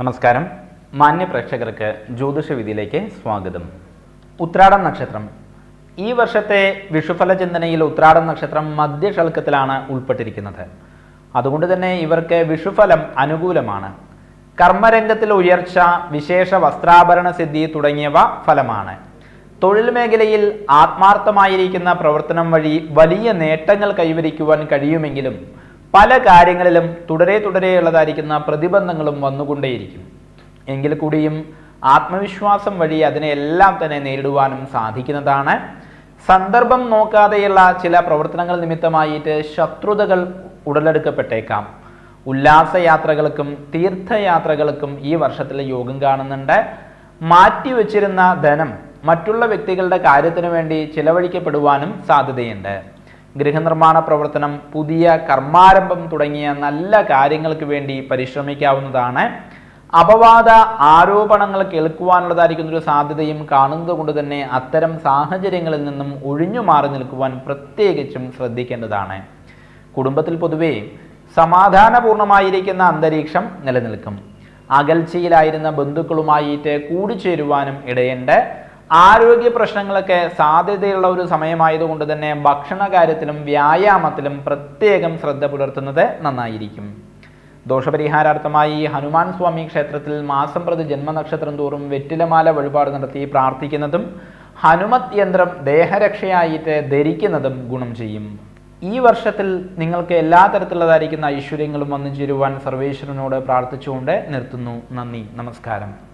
നമസ്കാരം. മാന്യ പ്രേക്ഷകർക്ക് ജ്യോതിഷ വിധിയിലേക്ക് സ്വാഗതം. ഉത്രാടം നക്ഷത്രം. ഈ വർഷത്തെ വിഷുഫല ചിന്തനയിൽ ഉത്രാടം നക്ഷത്രം മധ്യശൽക്കത്തിലാണ് ഉൾപ്പെട്ടിരിക്കുന്നത്. അതുകൊണ്ട് തന്നെ ഇവർക്ക് വിഷുഫലം അനുകൂലമാണ്. കർമ്മരംഗത്തിൽ ഉയർച്ച വിശേഷ വസ്ത്രാഭരണ സിദ്ധി തുടങ്ങിയവ ഫലമാണ്. തൊഴിൽ മേഖലയിൽ ആത്മാർത്ഥമായിരിക്കുന്ന പ്രവർത്തനം വഴി വലിയ നേട്ടങ്ങൾ കൈവരിക്കുവാൻ കഴിയുമെങ്കിലും പല കാര്യങ്ങളിലും തുടരെ തുടരെയുള്ളതായിരിക്കുന്ന പ്രതിബന്ധങ്ങളും വന്നുകൊണ്ടേയിരിക്കും. എങ്കിൽ കൂടിയും ആത്മവിശ്വാസം വഴി അതിനെ എല്ലാം തന്നെ നേരിടുവാനും സാധിക്കുന്നതാണ്. സന്ദർഭം നോക്കാതെയുള്ള ചില പ്രവർത്തനങ്ങൾ നിമിത്തമായിട്ട് ശത്രുതകൾ ഉടലെടുക്കപ്പെട്ടേക്കാം. ഉല്ലാസയാത്രകൾക്കും തീർത്ഥയാത്രകൾക്കും ഈ വർഷത്തിൽ യോഗം കാണുന്നുണ്ട്. മാറ്റിവെച്ചിരുന്ന ധനം മറ്റുള്ള വ്യക്തികളുടെ കാര്യത്തിനു വേണ്ടി ചിലവഴിക്കപ്പെടുവാനും സാധ്യതയുണ്ട്. ഗൃഹനിർമ്മാണ പ്രവർത്തനം പുതിയ കർമാരംഭം തുടങ്ങിയ നല്ല കാര്യങ്ങൾക്ക് വേണ്ടി പരിശ്രമിക്കാവുന്നതാണ്. അപവാദ ആരോപണങ്ങൾ കേൾക്കുവാനുള്ളതായിരിക്കുന്ന ഒരു സാധ്യതയും കാണുന്നത് കൊണ്ട് തന്നെ അത്തരം സാഹചര്യങ്ങളിൽ നിന്നും ഒഴിഞ്ഞു മാറി നിൽക്കുവാൻ പ്രത്യേകിച്ചും ശ്രദ്ധിക്കേണ്ടതാണ്. കുടുംബത്തിൽ പൊതുവേ സമാധാനപൂർണമായിരിക്കുന്ന അന്തരീക്ഷം നിലനിൽക്കും. അകൽച്ചയിലായിരുന്ന ബന്ധുക്കളുമായിട്ട് കൂടിച്ചേരുവാനും ഇടയുണ്ട്. ആരോഗ്യ പ്രശ്നങ്ങളൊക്കെ സാധ്യതയുള്ള ഒരു സമയമായതുകൊണ്ട് തന്നെ ഭക്ഷണ കാര്യത്തിലും വ്യായാമത്തിലും പ്രത്യേകം ശ്രദ്ധ പുലർത്തുന്നത് നന്നായിരിക്കും. ദോഷപരിഹാരാർത്ഥമായി ഹനുമാൻ സ്വാമി ക്ഷേത്രത്തിൽ മാസം പ്രതി ജന്മനക്ഷത്രം തോറും വെറ്റിലമാല വഴിപാട് നടത്തി പ്രാർത്ഥിക്കുന്നതും ഹനുമത് യന്ത്രം ദേഹരക്ഷയായിട്ട് ധരിക്കുന്നതും ഗുണം ചെയ്യും. ഈ വർഷത്തിൽ നിങ്ങൾക്ക് എല്ലാ തരത്തിലുള്ളതായിരിക്കുന്ന ഐശ്വര്യങ്ങളും വന്നു ചേരുവാൻ സർവേശ്വരനോട് പ്രാർത്ഥിച്ചുകൊണ്ട് നിർത്തുന്നു. നന്ദി. നമസ്കാരം.